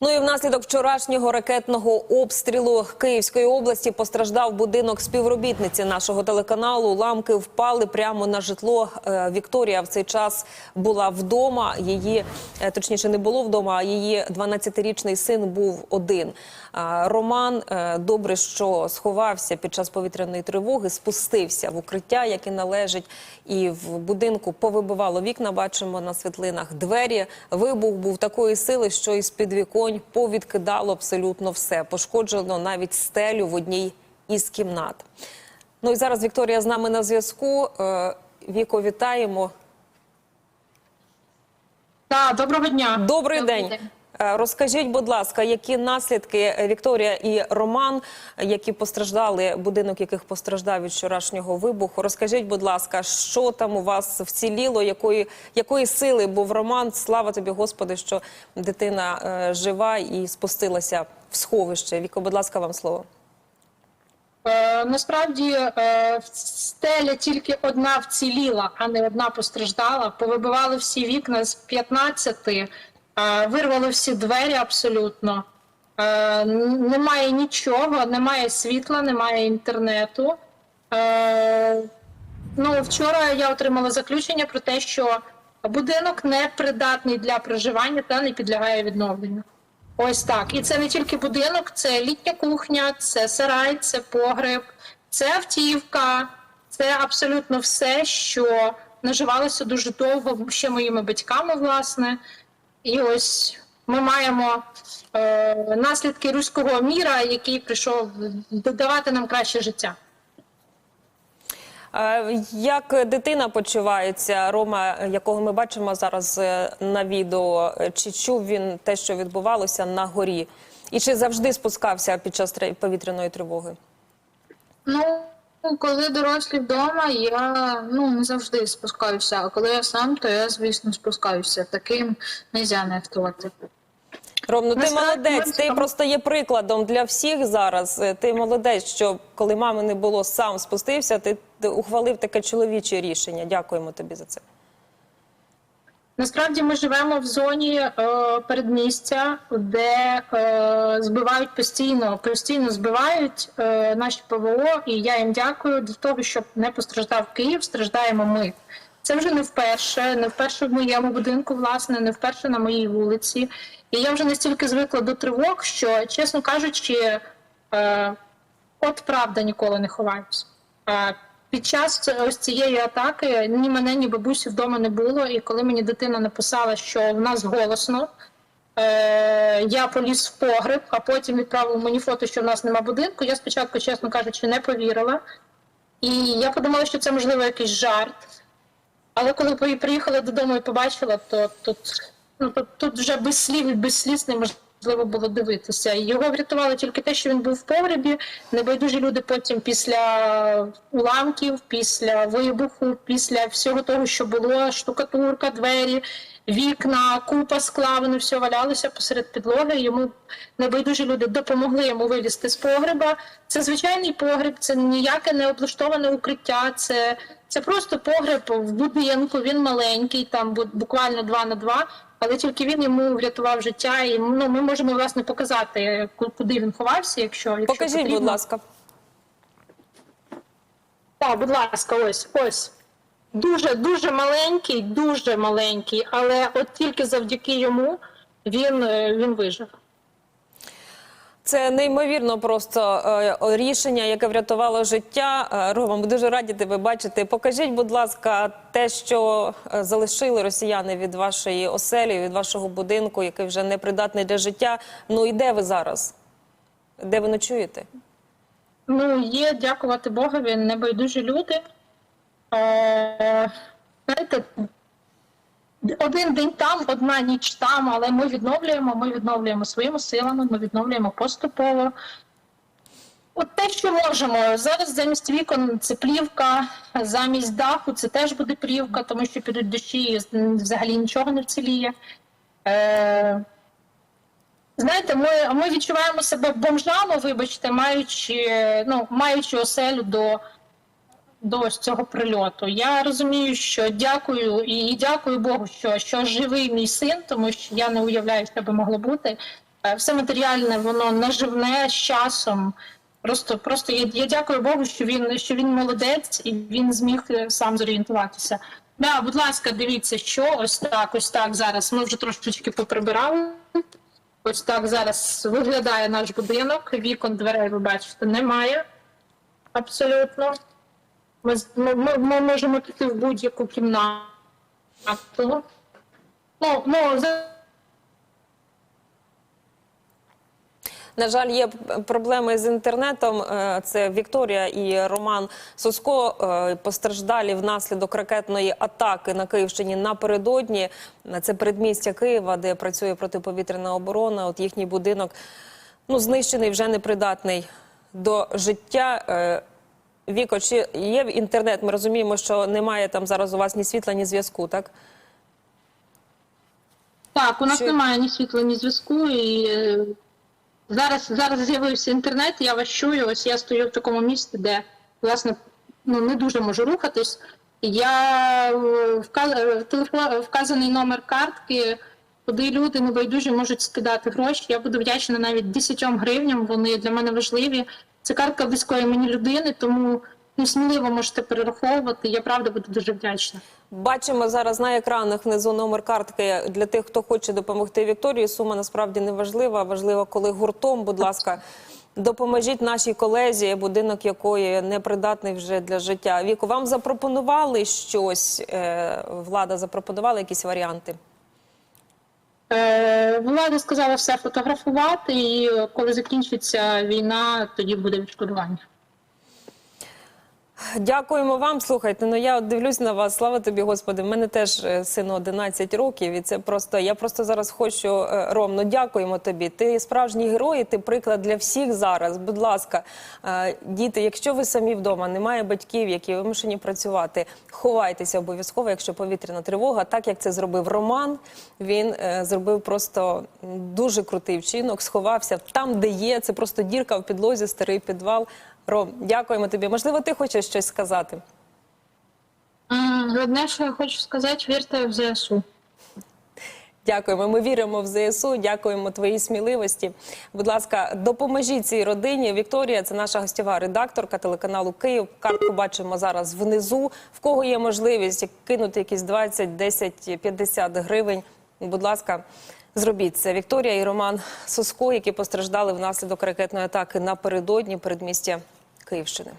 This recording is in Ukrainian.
Ну і внаслідок вчорашнього ракетного обстрілу Київської області постраждав будинок співробітниці нашого телеканалу. Ламки впали прямо на житло. Е, Вікторія в цей час була вдома. Її е, точніше не було вдома. А її 12-річний син був один. Роман е, добре, що сховався під час повітряної тривоги, спустився в укриття, яке належить, і в будинку повибивало вікна. Бачимо на світлинах двері. Вибух був такої сили, що із під віконь повідкидало абсолютно все. Пошкоджено навіть стелю в одній із кімнат. Ну і зараз Вікторія з нами на зв'язку. Е, Віко, вітаємо. Так, доброго дня. Добрий день. Е, Розкажіть, будь ласка, які наслідки е, Вікторія і Роман, е, які постраждали, будинок яких постраждав від вчорашнього вибуху. Розкажіть, будь ласка, що там у вас вціліло, якої, якої сили був Роман? Слава тобі, Господи, що дитина е, жива і спустилася в сховище. Віко, будь ласка, вам слово. Е, насправді е, стеля тільки одна вціліла, а не одна постраждала. Повибивали всі вікна з 15, е, вирвало всі двері абсолютно. Е, немає нічого, немає світла, немає інтернету. Е, ну, вчора я отримала заключення про те, що будинок не придатний для проживання та не підлягає відновленню. Ось так. І це не тільки будинок, це літня кухня, це сарай, це погреб, це автівка, це абсолютно все, що наживалося дуже довго ще моїми батьками, власне. І ось ми маємо е, наслідки руського міра, який прийшов додавати нам краще життя. Як дитина почувається, Рома, якого ми бачимо зараз е, на відео? Чи чув він те, що відбувалося на горі? І чи завжди спускався під час повітряної тривоги? Ну, коли дорослі вдома, я ну не завжди спускаюся. А коли я сам, то я, звісно, спускаюся. Таким не можна нехтувати. Ром, ну ти молодець. Ти просто є прикладом для всіх зараз. Е, Ти молодець, що коли мами не було, сам спустився. Ти, ти ухвалив таке чоловіче рішення. Дякуємо тобі за це. Насправді ми живемо в зоні е, передмістя, де е, збивають постійно, постійно збивають е, наші ПВО, і я їм дякую для того, щоб не постраждав Київ, страждаємо ми. Це вже не вперше, не вперше в моєму будинку, власне, не вперше на моїй вулиці. І я вже настільки звикла до тривог, що, чесно кажучи, е, от правда ніколи не ховаюсь. Під час ось цієї атаки ні мене, ні бабусі вдома не було. І коли мені дитина написала, що в нас голосно, е, я поліз в погреб, а потім відправив мені фото, що в нас нема будинку. Я спочатку, чесно кажучи, не повірила. І я подумала, що це можливо якийсь жарт. Але коли приїхала додому і побачила, то тут, ну, тут вже без слів і без сліз неможливо було дивитися. Його врятувало тільки те, що він був в погребі. Небайдужі люди потім після уламків, після вибуху, після всього того, що було, штукатурка, двері, вікна, купа скла, вони все валялося посеред підлоги. Йому небайдужі люди допомогли йому вилізти з погреба. Це звичайний погреб, це ніяке не облаштоване укриття. Це, це просто погреб в будинку. Він маленький, там бу- буквально два на два. Але тільки він йому врятував життя, і ну ми можемо власне показати, куди він ховався, якщо, якщо Покажіть, потрібно. будь ласка. Так, будь ласка, ось ось. Дуже дуже маленький, дуже маленький, але от тільки завдяки йому він, е, він вижив. Це неймовірно просто е, рішення, яке врятувало життя. Е, Рома, ми дуже раді тебе бачити. Покажіть, будь ласка, те, що е, залишили росіяни від вашої оселі, від вашого будинку, який вже не придатний для життя. Ну і де ви зараз? Де ви ночуєте? Ну, є, дякувати Богові, небайдужі люди. Е, знаєте, один день там, одна ніч там, але ми відновлюємо, ми відновлюємо своїми силами, ми відновлюємо поступово. От те, що можемо. Зараз замість вікон це плівка, замість даху це теж буде плівка, тому що підуть дощі взагалі нічого не вціліє. Е, Знаєте, ми, ми відчуваємо себе бомжами, вибачте, маючи, ну, маючи оселю до, до цього прильоту. Я розумію, що дякую і, і дякую Богу, що, що живий мій син, тому що я не уявляю, що би могло бути. Е, Все матеріальне, воно наживне з часом. Просто, просто я, я дякую Богу, що він, що він молодець і він зміг е, сам зорієнтуватися. Да, будь ласка, дивіться, що ось так, ось так зараз. Ми вже трошечки поприбирали. Ось так зараз виглядає наш будинок. Вікон, дверей, ви бачите, немає. Абсолютно. Ми, ми, ми, можемо піти в будь-яку кімнату. Ну, ну, за- На жаль, є проблеми з інтернетом. Е, Це Вікторія і Роман Соско е, постраждалі внаслідок ракетної атаки на Київщині напередодні. Це передмістя Києва, де працює протиповітряна оборона. От їхній будинок ну знищений, вже непридатний до життя. Віко, чи є інтернет? Ми розуміємо, що немає там зараз у вас ні світла, ні зв'язку, так? Так, у нас Що- немає ні світла, ні зв'язку. І е, зараз, зараз з'явився інтернет, я вас чую. Ось я стою в такому місці, де власне ну, не дуже можу рухатись. Я е, вка- е, вказаний номер картки, куди люди небайдужі можуть скидати гроші. Я буду вдячна навіть 10 гривням. Вони для мене важливі. Це картка близької мені людини, тому ну, сміливо можете перераховувати. Я правда буду дуже вдячна. Бачимо зараз на екранах внизу номер картки для тих, хто хоче допомогти Вікторії. Сума насправді не важлива. Важливо, коли гуртом, будь ласка, допоможіть нашій колезі, будинок якої непридатний вже для життя. Віку, вам запропонували щось? е, Влада запропонувала якісь варіанти? Е, Влада сказала все фотографувати, і коли закінчиться війна, тоді буде відшкодування. Дякуємо вам. Слухайте, ну я дивлюсь на вас. Слава тобі, Господи. В мене теж е, сину 11 років, і це просто я просто зараз хочу е, Ром, ну дякуємо тобі. Ти справжній герой, ти приклад для всіх зараз. Будь ласка, е, діти, якщо ви самі вдома, немає батьків, які вимушені працювати, ховайтеся обов'язково, якщо повітряна тривога, так як це зробив Роман. Він зробив просто дуже крутий вчинок, сховався там, де є. Це просто дірка в підлозі, старий підвал. Ром, дякуємо тобі. Можливо, ти хочеш щось сказати? Одне, що я хочу сказати, вірте в ЗСУ. Дякуємо. Ми віримо в ЗСУ. Дякуємо твоїй сміливості. Будь ласка, допоможіть цій родині. Вікторія, це наша гостєва редакторка телеканалу Київ. Картку бачимо зараз внизу. В кого є можливість кинути якісь 20, 10, 50 гривень. Будь ласка, зробіть це. Вікторія і Роман Соско, які постраждали внаслідок ракетної атаки напередодні передмістя Київщини.